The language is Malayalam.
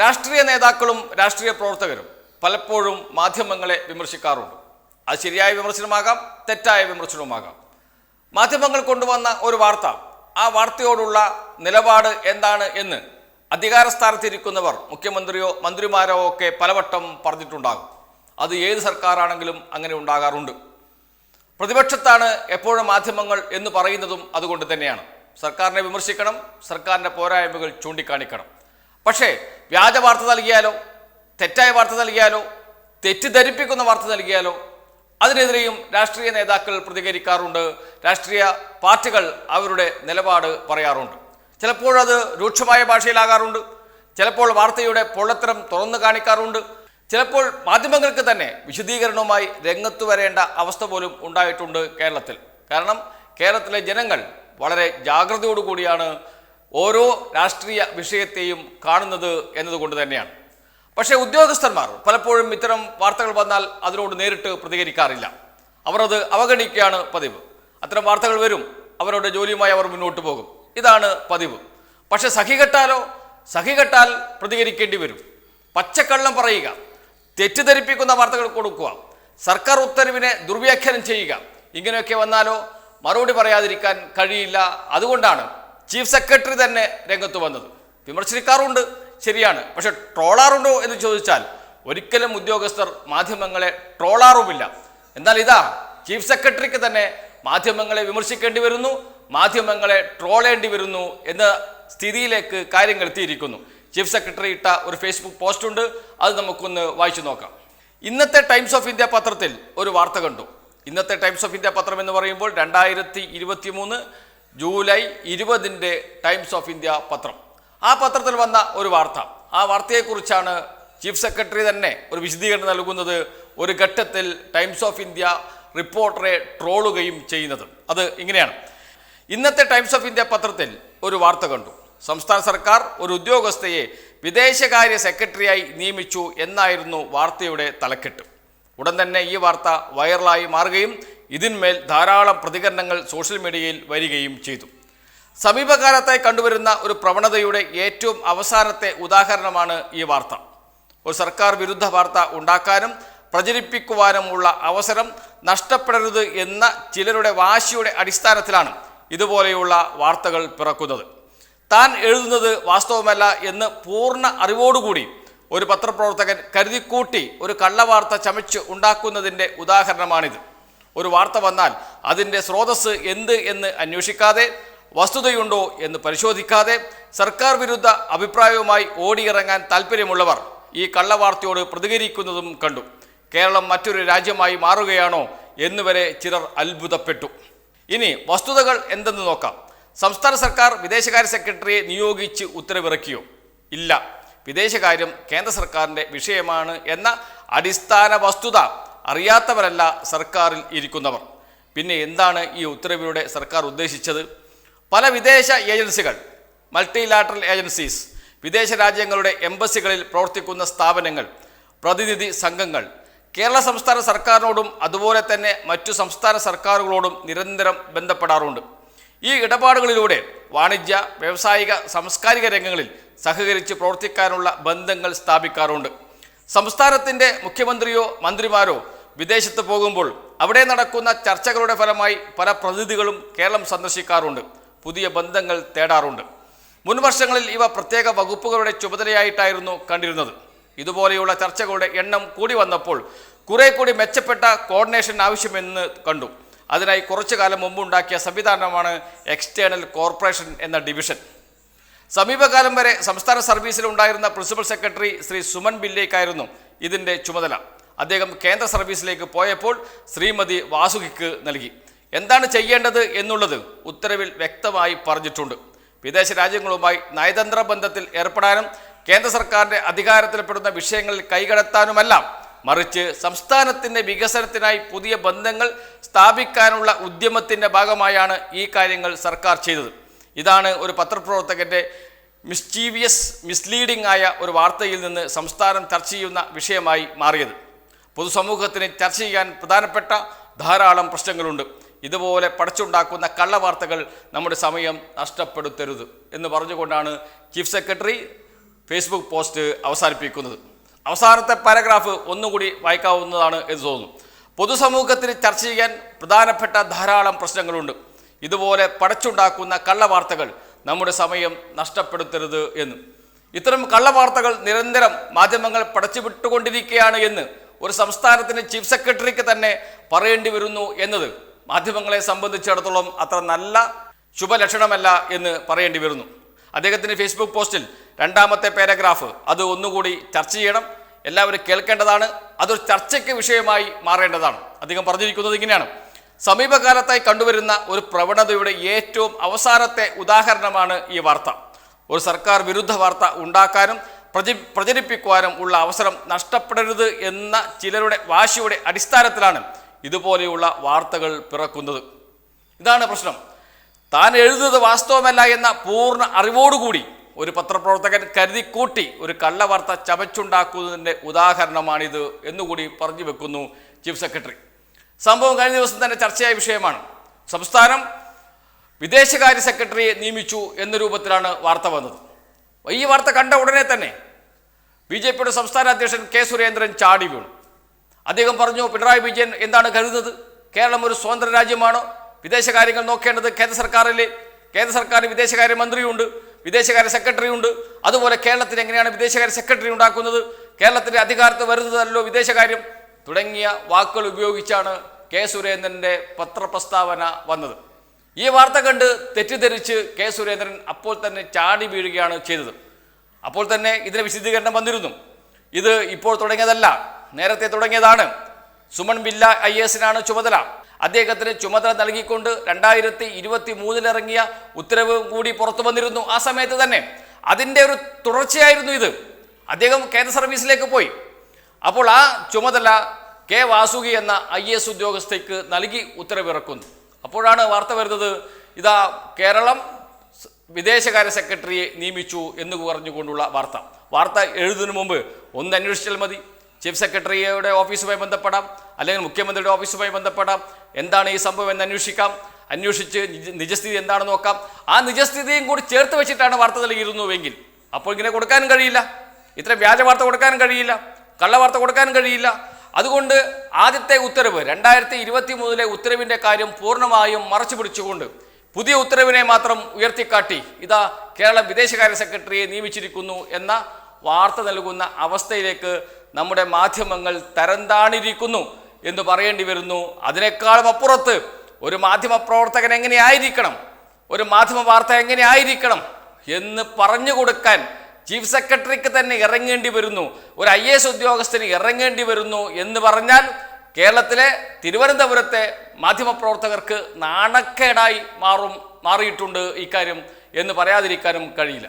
രാഷ്ട്രീയ നേതാക്കളും രാഷ്ട്രീയ പ്രവർത്തകരും പലപ്പോഴും മാധ്യമങ്ങളെ വിമർശിക്കാറുണ്ട്. അത് ശരിയായ വിമർശനമാകാം തെറ്റായ വിമർശനവുമാകാം. മാധ്യമങ്ങൾ കൊണ്ടുവന്ന ഒരു വാർത്ത ആ വാർത്തയോടുള്ള നിലപാട് എന്താണ് എന്ന് അധികാര സ്ഥാനത്തിരിക്കുന്നവർ മുഖ്യമന്ത്രിയോ മന്ത്രിമാരോ ഒക്കെ പലവട്ടം പറഞ്ഞിട്ടുണ്ടാകും. അത് ഏത് സർക്കാരാണെങ്കിലും അങ്ങനെ ഉണ്ടാകാറുണ്ട്. പ്രതിപക്ഷത്താണ് എപ്പോഴും മാധ്യമങ്ങൾ എന്ന് പറയുന്നതും അതുകൊണ്ട് തന്നെയാണ്. സർക്കാരിനെ വിമർശിക്കണം സർക്കാരിന്റെ പോരായ്മകൾ ചൂണ്ടിക്കാണിക്കണം. പക്ഷേ വ്യാജ വാർത്ത നൽകിയാലോ? തെറ്റായ വാർത്ത നൽകിയാലോ? തെറ്റിദ്ധരിപ്പിക്കുന്ന വാർത്ത നൽകിയാലോ? അതിനെതിരെയും രാഷ്ട്രീയ നേതാക്കൾ പ്രതികരിക്കാറുണ്ട്. രാഷ്ട്രീയ പാർട്ടികൾ അവരുടെ നിലപാട് പറയാറുണ്ട്. ചിലപ്പോഴത് രൂക്ഷമായ ഭാഷയിലാകാറുണ്ട്. ചിലപ്പോൾ വാർത്തയുടെ പൊള്ളത്തരം തുറന്നു കാണിക്കാറുണ്ട്. ചിലപ്പോൾ മാധ്യമങ്ങൾക്ക് തന്നെ വിശദീകരണവുമായി രംഗത്ത് വരേണ്ട അവസ്ഥ പോലും ഉണ്ടായിട്ടുണ്ട് കേരളത്തിൽ. കാരണം കേരളത്തിലെ ജനങ്ങൾ വളരെ ജാഗ്രതയോടുകൂടിയാണ് ഓരോ രാഷ്ട്രീയ വിഷയത്തെയും കാണുന്നത് എന്നതുകൊണ്ട് തന്നെയാണ്. പക്ഷേ ഉദ്യോഗസ്ഥന്മാർ പലപ്പോഴും ഇത്തരം വാർത്തകൾ വന്നാൽ അതിനോട് നേരിട്ട് പ്രതികരിക്കാറില്ല. അവർ അത് അവഗണിക്കുകയാണ് പതിവ്. അത്തരം വാർത്തകൾ വരും. അവരുടെ ജോലിയുമായി അവർ മുന്നോട്ട് പോകും. ഇതാണ് പതിവ്. പക്ഷെ സഹികെട്ടാലോ സഹികെട്ടാൽ പ്രതികരിക്കേണ്ടി വരും. പച്ചക്കള്ളം പറയുക തെറ്റിദ്ധരിപ്പിക്കുന്ന വാർത്തകൾ കൊടുക്കുക സർക്കാർ ഉത്തരവിനെ ദുർവ്യാഖ്യാനം ചെയ്യുക ഇങ്ങനെയൊക്കെ വന്നാലോ മറുപടി പറയാതിരിക്കാൻ കഴിയില്ല. അതുകൊണ്ടാണ് ചീഫ് സെക്രട്ടറി തന്നെ രംഗത്ത് വന്നത്. വിമർശിക്കാറുണ്ട് ശരിയാണ്. പക്ഷെ ട്രോളാറുണ്ടോ എന്ന് ചോദിച്ചാൽ ഒരിക്കലും ഉദ്യോഗസ്ഥർ മാധ്യമങ്ങളെ ട്രോളാറുമില്ല. എന്നാൽ ഇതാ ചീഫ് സെക്രട്ടറിക്ക് തന്നെ മാധ്യമങ്ങളെ വിമർശിക്കേണ്ടി വരുന്നു മാധ്യമങ്ങളെ ട്രോളേണ്ടി വരുന്നു എന്ന സ്ഥിതിയിലേക്ക് കാര്യങ്ങൾ എത്തിയിരിക്കുന്നു. ചീഫ് സെക്രട്ടറി ഇട്ട ഒരു ഫേസ്ബുക്ക് പോസ്റ്റ് ഉണ്ട് അത് നമുക്കൊന്ന് വായിച്ചു നോക്കാം. ഇന്നത്തെ ടൈംസ് ഓഫ് ഇന്ത്യ പത്രത്തിൽ ഒരു വാർത്ത കണ്ടു. ഇന്നത്തെ ടൈംസ് ഓഫ് ഇന്ത്യ പത്രം എന്ന് പറയുമ്പോൾ രണ്ടായിരത്തി ഇരുപത്തി മൂന്ന് ജൂലൈ ഇരുപതിന്റെ ടൈംസ് ഓഫ് ഇന്ത്യ പത്രം. ആ പത്രത്തിൽ വന്ന ഒരു വാർത്ത. ആ വാർത്തയെക്കുറിച്ചാണ് ചീഫ് സെക്രട്ടറി തന്നെ ഒരു വിശദീകരണം നൽകുന്നത്. ഒരു ഘട്ടത്തിൽ ടൈംസ് ഓഫ് ഇന്ത്യ റിപ്പോർട്ടറെ ട്രോളുകയും ചെയ്യുന്നത്. അത് ഇങ്ങനെയാണ്. ഇന്നത്തെ ടൈംസ് ഓഫ് ഇന്ത്യ പത്രത്തിൽ ഒരു വാർത്ത കണ്ടു. സംസ്ഥാന സർക്കാർ ഒരു ഉദ്യോഗസ്ഥയെ വിദേശകാര്യ സെക്രട്ടറിയായി നിയമിച്ചു എന്നായിരുന്നു വാർത്തയുടെ തലക്കെട്ട്. ഉടൻ തന്നെ ഈ വാർത്ത വൈറലായി മാറുകയും ഇതിന്മേൽ ധാരാളം പ്രതികരണങ്ങൾ സോഷ്യൽ മീഡിയയിൽ വരികയും ചെയ്തു. സമീപകാലത്തായി കണ്ടുവരുന്ന ഒരു പ്രവണതയുടെ ഏറ്റവും അവസാനത്തെ ഉദാഹരണമാണ് ഈ വാർത്ത. ഒരു സർക്കാർ വിരുദ്ധ വാർത്ത ഉണ്ടാക്കാനും പ്രചരിപ്പിക്കുവാനുമുള്ള അവസരം നഷ്ടപ്പെടരുത് എന്ന ചിലരുടെ വാശിയുടെ അടിസ്ഥാനത്തിലാണ് ഇതുപോലെയുള്ള വാർത്തകൾ പിറക്കുന്നത്. താൻ എഴുതുന്നത് വാസ്തവമല്ല എന്ന് പൂർണ അറിവോടുകൂടി ഒരു പത്രപ്രവർത്തകൻ കരുതിക്കൂട്ടി ഒരു കള്ളവാർത്ത ചമച്ച് ഉണ്ടാക്കുന്നതിന്റെ ഉദാഹരണമാണിത്. ഒരു വാർത്ത വന്നാൽ അതിന്റെ സ്രോതസ് എന്ത് എന്ന് അന്വേഷിക്കാതെ വസ്തുതയുണ്ടോ എന്ന് പരിശോധിക്കാതെ സർക്കാർ വിരുദ്ധ അഭിപ്രായവുമായി ഓടിയിറങ്ങാൻ താല്പര്യമുള്ളവർ ഈ കള്ളവാർത്തയോട് പ്രതികരിക്കുന്നതും കണ്ടു. കേരളം മറ്റൊരു രാജ്യമായി മാറുകയാണോ എന്നുവരെ ചിലർ അത്ഭുതപ്പെട്ടു. ഇനി വസ്തുതകൾ എന്തെന്ന് നോക്കാം. സംസ്ഥാന സർക്കാർ വിദേശകാര്യ സെക്രട്ടറിയെ നിയോഗിച്ച് ഉത്തരവിറക്കിയോ? ഇല്ല. വിദേശകാര്യം കേന്ദ്ര സർക്കാരിന്റെ വിഷയമാണ് എന്ന അടിസ്ഥാന വസ്തുത അറിയാത്തവരല്ല സർക്കാരിൽ ഇരിക്കുന്നവർ. പിന്നെ എന്താണ് ഈ ഉത്തരവിലൂടെ സർക്കാർ ഉദ്ദേശിച്ചത്? പല വിദേശ ഏജൻസികൾ മൾട്ടിലാറ്ററൽ ഏജൻസീസ് വിദേശ രാജ്യങ്ങളുടെ എംബസികളിൽ പ്രവർത്തിക്കുന്ന സ്ഥാപനങ്ങൾ പ്രതിനിധി സംഘങ്ങൾ കേരള സംസ്ഥാന സർക്കാരിനോടും അതുപോലെ തന്നെ മറ്റു സംസ്ഥാന സർക്കാരുകളോടും നിരന്തരം ബന്ധപ്പെടാറുണ്ട്. ഈ ഇടപാടുകളിലൂടെ വാണിജ്യ വ്യാവസായിക സാംസ്കാരിക രംഗങ്ങളിൽ സഹകരിച്ച് പ്രവർത്തിക്കാനുള്ള ബന്ധങ്ങൾ സ്ഥാപിക്കാറുണ്ട്. സംസ്ഥാനത്തിന്റെ മുഖ്യമന്ത്രിയോ മന്ത്രിമാരോ വിദേശത്ത് പോകുമ്പോൾ അവിടെ നടക്കുന്ന ചർച്ചകളുടെ ഫലമായി പല പ്രതിനിധികളും കേരളം സന്ദർശിക്കാറുണ്ട്. പുതിയ ബന്ധങ്ങൾ തേടാറുണ്ട്. മുൻ വർഷങ്ങളിൽ ഇവ പ്രത്യേക വകുപ്പുകളുടെ ചുമതലയായിട്ടായിരുന്നു കണ്ടിരുന്നത്. ഇതുപോലെയുള്ള ചർച്ചകളുടെ എണ്ണം കൂടി വന്നപ്പോൾ കുറെ കൂടി മെച്ചപ്പെട്ട കോർഡിനേഷൻ ആവശ്യമെന്ന് കണ്ടു. അതിനായി കുറച്ചു കാലം മുമ്പുണ്ടാക്കിയ സംവിധാനമാണ് എക്സ്റ്റേണൽ കോർപ്പറേഷൻ എന്ന ഡിവിഷൻ. സമീപകാലം വരെ സംസ്ഥാന സർവീസിൽ ഉണ്ടായിരുന്ന പ്രിൻസിപ്പൽ സെക്രട്ടറി ശ്രീ സുമൻ ബില്ലേക്കായിരുന്നു ഇതിന്റെ ചുമതല. അദ്ദേഹം കേന്ദ്ര സർവീസിലേക്ക് പോയപ്പോൾ ശ്രീമതി വാസുകിക്ക് നൽകി. എന്താണ് ചെയ്യേണ്ടത് എന്നുള്ളത് ഉത്തരവിൽ വ്യക്തമായി പറഞ്ഞിട്ടുണ്ട്. വിദേശ രാജ്യങ്ങളുമായി നയതന്ത്ര ബന്ധത്തിൽ ഏർപ്പെടാനും കേന്ദ്ര സർക്കാരിന്റെ അധികാരത്തിൽപ്പെടുന്ന വിഷയങ്ങളിൽ കൈകടത്താനുമെല്ലാം മറിച്ച് സംസ്ഥാനത്തിന്റെ വികസനത്തിനായി പുതിയ ബന്ധങ്ങൾ സ്ഥാപിക്കാനുള്ള ഉദ്യമത്തിന്റെ ഭാഗമായാണ് ഈ കാര്യങ്ങൾ സർക്കാർ ചെയ്തത്. ഇതാണ് ഒരു പത്രപ്രവർത്തകന്റെ മിസ്ചീവിയസ് മിസ്ലീഡിംഗ് ആയ ഒരു വാർത്തയിൽ നിന്ന് സംസ്ഥാനം ചർച്ച ചെയ്യുന്ന വിഷയമായി മാറിയത്. പൊതുസമൂഹത്തിന് ചർച്ച ചെയ്യാൻ പ്രധാനപ്പെട്ട ധാരാളം പ്രശ്നങ്ങളുണ്ട്. ഇതുപോലെ പടച്ചുണ്ടാക്കുന്ന കള്ളവാർത്തകൾ നമ്മുടെ സമയം നഷ്ടപ്പെടുത്തരുത് എന്ന് പറഞ്ഞുകൊണ്ടാണ് ചീഫ് സെക്രട്ടറി ഫേസ്ബുക്ക് പോസ്റ്റ് അവസാനിപ്പിക്കുന്നത്. അവസാനത്തെ പാരഗ്രാഫ് ഒന്നുകൂടി വായിക്കാവുന്നതാണ് എന്ന് തോന്നുന്നു. പൊതുസമൂഹത്തിന് ചർച്ച ചെയ്യാൻ പ്രധാനപ്പെട്ട ധാരാളം പ്രശ്നങ്ങളുണ്ട്. ഇതുപോലെ പടച്ചുണ്ടാക്കുന്ന കള്ളവാർത്തകൾ നമ്മുടെ സമയം നഷ്ടപ്പെടുത്തരുത് എന്ന്. ഇത്തരം കള്ളവാർത്തകൾ നിരന്തരം മാധ്യമങ്ങൾ പടച്ചുവിട്ടുകൊണ്ടിരിക്കുകയാണ് എന്ന് ഒരു സംസ്ഥാനത്തിന് ചീഫ് സെക്രട്ടറിക്ക് തന്നെ പറയേണ്ടി വരുന്നു എന്നത് മാധ്യമങ്ങളെ സംബന്ധിച്ചിടത്തോളം അത്ര നല്ല ശുഭലക്ഷണമല്ല എന്ന് പറയേണ്ടി വരുന്നു. അദ്ദേഹത്തിന്റെ ഫേസ്ബുക്ക് പോസ്റ്റിൽ രണ്ടാമത്തെ പാരഗ്രാഫ് അത് ഒന്നുകൂടി ചർച്ച ചെയ്യണം. എല്ലാവരും കേൾക്കേണ്ടതാണ്. അതൊരു ചർച്ചയ്ക്ക് വിഷയമായി മാറേണ്ടതാണ്. അദ്ദേഹം പറഞ്ഞിരിക്കുന്നത് ഇങ്ങനെയാണ്. സമീപകാലത്തായി കണ്ടുവരുന്ന ഒരു പ്രവണതയുടെ ഏറ്റവും അവസാനത്തെ ഉദാഹരണമാണ് ഈ വാർത്ത. ഒരു സർക്കാർ വിരുദ്ധ വാർത്ത ഉണ്ടാക്കാനും പ്രച പ്രചരിപ്പിക്കുവാനും ഉള്ള അവസരം നഷ്ടപ്പെടരുത് എന്ന ചിലരുടെ വാശിയുടെ അടിസ്ഥാനത്തിലാണ് ഇതുപോലെയുള്ള വാർത്തകൾ പിറക്കുന്നത്. ഇതാണ് പ്രശ്നം. താൻ എഴുതുന്നത് വാസ്തവമല്ല എന്ന പൂർണ അറിവോടുകൂടി ഒരു പത്രപ്രവർത്തകൻ കരുതിക്കൂട്ടി ഒരു കള്ളവാർത്ത ചമച്ചുണ്ടാക്കുന്നതിന്റെ ഉദാഹരണമാണിത് എന്നുകൂടി പറഞ്ഞു വെക്കുന്നു ചീഫ് സെക്രട്ടറി. സംഭവം കഴിഞ്ഞ ദിവസം തന്നെ ചർച്ചയായ വിഷയമാണ്. സംസ്ഥാനം വിദേശകാര്യ സെക്രട്ടറിയെ നിയമിച്ചു എന്ന രൂപത്തിലാണ് വാർത്ത വന്നത്. ഈ വാർത്ത കണ്ട ഉടനെ തന്നെ ബി ജെ പിയുടെ സംസ്ഥാന അധ്യക്ഷൻ കെ സുരേന്ദ്രൻ ചാടി വീണു. അദ്ദേഹം പറഞ്ഞു പിണറായി വിജയൻ എന്താണ് കരുതുന്നത്? കേരളം ഒരു സ്വതന്ത്ര രാജ്യമാണോ. വിദേശകാര്യങ്ങൾ നോക്കേണ്ടത് കേന്ദ്ര സർക്കാരിലെ കേന്ദ്ര സർക്കാരിന് വിദേശകാര്യ മന്ത്രിയുണ്ട് വിദേശകാര്യ സെക്രട്ടറി ഉണ്ട് അതുപോലെ കേരളത്തിന് എങ്ങനെയാണ് വിദേശകാര്യ സെക്രട്ടറി ഉണ്ടാക്കുന്നത്? കേരളത്തിന്റെ അധികാരത്ത് വരുന്നതല്ലോ വിദേശകാര്യം. തുടങ്ങിയ വാക്കുകൾ ഉപയോഗിച്ചാണ് കെ സുരേന്ദ്രന്റെ പത്രപ്രസ്താവന വന്നത്. ഈ വാർത്ത കണ്ട് തെറ്റിദ്ധരിച്ച് കെ സുരേന്ദ്രൻ അപ്പോൾ തന്നെ ചാടി വീഴുകയാണ് ചെയ്തത്. അപ്പോൾ തന്നെ ഇതിന് വിശദീകരണം വന്നിരുന്നു. ഇത് ഇപ്പോൾ തുടങ്ങിയതല്ല നേരത്തെ തുടങ്ങിയതാണ്. സുമൻ ബില്ല ഐ എസിനാണ് ചുമതല. അദ്ദേഹത്തിന് ചുമതല നൽകിക്കൊണ്ട് രണ്ടായിരത്തി ഇരുപത്തി മൂന്നിലിറങ്ങിയ ഉത്തരവ് കൂടി പുറത്തു വന്നിരുന്നു ആ സമയത്ത് തന്നെ. അതിന്റെ ഒരു തുടർച്ചയായിരുന്നു ഇത്. അദ്ദേഹം കേന്ദ്ര സർവീസിലേക്ക് പോയി. അപ്പോൾ ആ ചുമതല കെ വാസുകി എന്ന ഐ എസ് ഉദ്യോഗസ്ഥയ്ക്ക് നൽകി ഉത്തരവിറക്കുന്നു. അപ്പോഴാണ് വാർത്ത വരുന്നത് ഇതാ കേരളം വിദേശകാര്യ സെക്രട്ടറിയെ നിയമിച്ചു എന്ന് പറഞ്ഞുകൊണ്ടുള്ള വാർത്ത. വാർത്ത എഴുതുന്നതിന് മുമ്പ് ഒന്ന് അന്വേഷിച്ചാൽ മതി. ചീഫ് സെക്രട്ടറിയുടെ ഓഫീസുമായി ബന്ധപ്പെടാം അല്ലെങ്കിൽ മുഖ്യമന്ത്രിയുടെ ഓഫീസുമായി ബന്ധപ്പെടാം. എന്താണ് ഈ സംഭവം എന്ന് അന്വേഷിക്കാം. അന്വേഷിച്ച് നിജസ്ഥിതി എന്താണെന്ന് നോക്കാം. ആ നിജസ്ഥിതിയും കൂടി ചേർത്ത് വെച്ചിട്ടാണ് വാർത്ത നൽകിയിരുന്നുവെങ്കിൽ അപ്പോൾ ഇങ്ങനെ കൊടുക്കാനും കഴിയില്ല. ഇത്ര വ്യാജ വാർത്ത കൊടുക്കാനും കഴിയില്ല. കള്ളവാർത്ത കൊടുക്കാനും കഴിയില്ല. അതുകൊണ്ട് ആദ്യത്തെ ഉത്തരവ് രണ്ടായിരത്തി ഇരുപത്തി മൂന്നിലെ ഉത്തരവിന്റെ കാര്യം പൂർണമായും മറച്ചു പിടിച്ചുകൊണ്ട് പുതിയ ഉത്തരവിനെ മാത്രം ഉയർത്തിക്കാട്ടി ഇതാ കേരള വിദേശകാര്യ സെക്രട്ടറിയെ നിയമിച്ചിരിക്കുന്നു എന്ന വാർത്ത നൽകുന്ന അവസ്ഥയിലേക്ക് നമ്മുടെ മാധ്യമങ്ങൾ തരംതാണിരിക്കുന്നു എന്ന് പറയേണ്ടി വരുന്നു. അതിനേക്കാളും അപ്പുറത്ത് ഒരു മാധ്യമ പ്രവർത്തകൻ എങ്ങനെയായിരിക്കണം? ഒരു മാധ്യമ വാർത്ത എങ്ങനെയായിരിക്കണം എന്ന് പറഞ്ഞു കൊടുക്കാൻ ചീഫ് സെക്രട്ടറിക്ക് തന്നെ ഇറങ്ങേണ്ടി വരുന്നു. ഒരു ഐ എസ് ഉദ്യോഗസ്ഥന് ഇറങ്ങേണ്ടി വരുന്നു എന്ന് പറഞ്ഞാൽ കേരളത്തിലെ തിരുവനന്തപുരത്തെ മാധ്യമപ്രവർത്തകർക്ക് നാണക്കേടായി മാറും മാറിയിട്ടുണ്ട് ഇക്കാര്യം എന്ന് പറയാതിരിക്കാനും കഴിയില്ല.